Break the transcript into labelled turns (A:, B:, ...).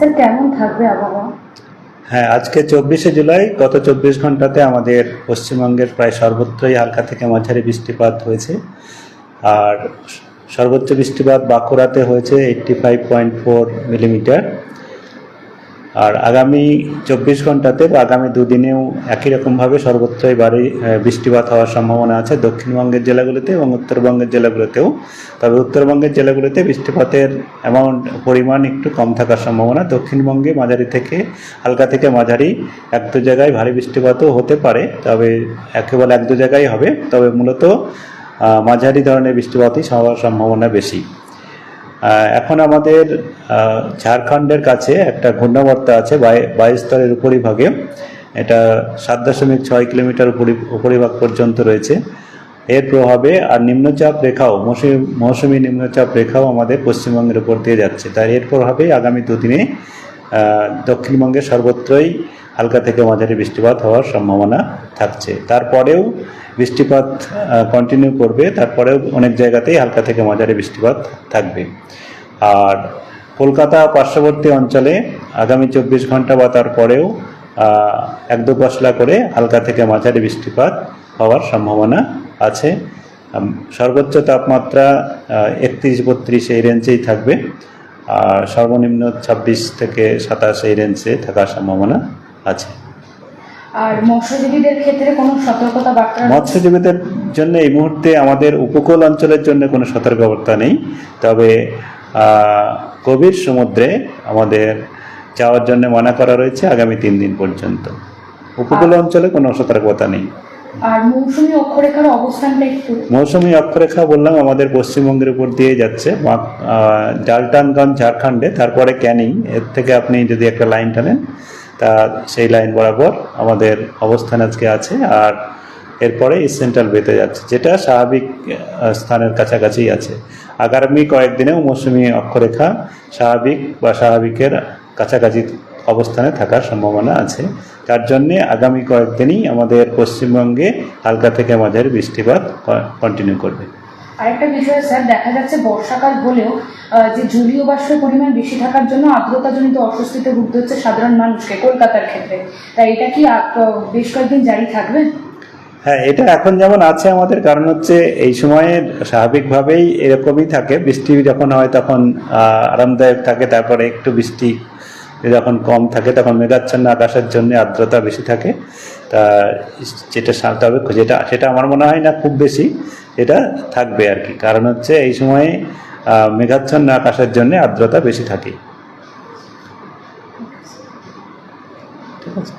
A: Sir কেমন থাকবে আবহাওয়া?
B: হ্যাঁ আজকে চব্বিশে জুলাই, গত চব্বিশ ঘন্টাতে আমাদের পশ্চিমবঙ্গের প্রায় সর্বত্রই হালকা থেকে মাঝারি বৃষ্টিপাত হয়েছে। আর সর্বোচ্চ বৃষ্টিপাত বাঁকুড়াতে হয়েছে eighty five point four millimetre আর আগামী চব্বিশ ঘন্টাতে বা আগামী দুদিনেও একই রকমভাবে সর্বত্রই বাড়ি বৃষ্টিপাত হওয়ার সম্ভাবনা আছে দক্ষিণবঙ্গের জেলাগুলিতে এবং উত্তরবঙ্গের জেলাগুলোতেও। তবে উত্তরবঙ্গের জেলাগুলিতে বৃষ্টিপাতের অ্যামাউন্ট পরিমাণ একটু কম থাকার সম্ভাবনা। দক্ষিণবঙ্গে মাঝারি থেকে হালকা থেকে মাঝারি এক দু জায়গায় ভারী বৃষ্টিপাতও হতে পারে, তবে একেবারে এক দু জায়গায় হবে। তবে মূলত মাঝারি ধরনের বৃষ্টিপাতই হওয়ার সম্ভাবনা বেশি। এখন আমাদের ঝাড়খণ্ডের কাছে একটা ঘূর্ণাবর্ত আছে বাইশ উপরিভাগে। এটা সাত দশমিক ছয় কিলোমিটার উপরি, উপরিভাগ পর্যন্ত রয়েছে। এর প্রভাবে আর নিম্নচাপ রেখাও, মৌসুমী মৌসুমী নিম্নচাপ রেখাও আমাদের পশ্চিমবঙ্গের উপর দিয়ে যাচ্ছে। তাই এর প্রভাবে আগামী দুদিনে দক্ষিণবঙ্গের সর্বত্রই হালকা থেকে মাঝারি বৃষ্টিপাত হওয়ার সম্ভাবনা থাকছে। তারপরেও বৃষ্টিপাত কন্টিনিউ করবে, তারপরেও অনেক জায়গাতেই হালকা থেকে মাঝারি বৃষ্টিপাত থাকবে। আর কলকাতা পার্শ্ববর্তী অঞ্চলে আগামী চব্বিশ ঘণ্টা বা তারপরেও এক দু পশলা করে হালকা থেকে মাঝারি বৃষ্টিপাত হওয়ার সম্ভাবনা আছে। সর্বোচ্চ তাপমাত্রা একত্রিশ, বত্রিশ এই রেঞ্জেই থাকবে। আর সর্বনিম্ন ছাব্বিশ থেকে সাতাশ এই রেঞ্জে থাকার সম্ভাবনা আছে।
A: আর মৎস্যজীবীদের ক্ষেত্রে কোনো সতর্কতা বার্তা
B: মৎস্যজীবীদের জন্য এই মুহূর্তে আমাদের উপকূল অঞ্চলের জন্য কোনো সতর্কবার্তা নেই। তবে গভীর সমুদ্রে আমাদের যাওয়ার জন্য মানা করা রয়েছে আগামী তিন দিন পর্যন্ত। উপকূল অঞ্চলে কোনো সতর্কতা নেই।
A: আর মৌসুমী অক্ষরেখার অবস্থানটা একটু
B: মৌসুমী অক্ষরেখা বললাম আমাদের পশ্চিমবঙ্গের উপর দিয়ে যাচ্ছে। ডালটানগঞ্জ ঝাড়খণ্ডে তারপরে ক্যানিং। এর থেকে আপনি যদি একটা লাইন টানেন তা সেই লাইন বরাবর আমাদের অবস্থান আজকে আছে আর এরপরে সেন্ট্রাল বেতে যাচ্ছে, যেটা স্বাভাবিক স্থানের কাছাকাছি আছে। আগামী কয়েকদিনেও মৌসুমী অক্ষরেখা স্বাভাবিক বা স্বাভাবিকের কাছাকাছি অবস্থানে থাকার সম্ভাবনা আছে। তার জন্যে আগামী কয়েকদিনই আমাদের পশ্চিমবঙ্গে হালকা থেকে মাঝারি বৃষ্টিপাত কন্টিনিউ করবে।
A: আরেকটা বিষয়, স্যার, দেখা যাচ্ছে বর্ষাকাল হলেও যে জলীয় বাষ্পের পরিমাণ বেশি থাকার জন্য আর্দ্রতাজনিত অস্বস্তিতে ভুগতে হচ্ছে সাধারণ মানুষকে কলকাতার ক্ষেত্রে। তাই এটা কি বেশ কয়েকদিন জারি থাকবে?
B: হ্যাঁ এটা এখন যেমন আছে, আমাদের কারণ হচ্ছে এই সময়ে স্বাভাবিকভাবেই এরকমই থাকে। বৃষ্টি যখন হয় তখন আরামদায়ক থাকে, তারপরে একটু বৃষ্টি যখন কম থাকে তখন মেঘাচ্ছন্ন আকাশের জন্য আর্দ্রতা বেশি থাকে। তা, যেটা তবে যেটা, সেটা আমার মনে হয় না খুব বেশি। এটা থাকবে আর কি। কারণ হচ্ছে এই সময়ে মেঘাচ্ছন্ন আকাশের জন্য আর্দ্রতা বেশি থাকে। ঠিক আছে।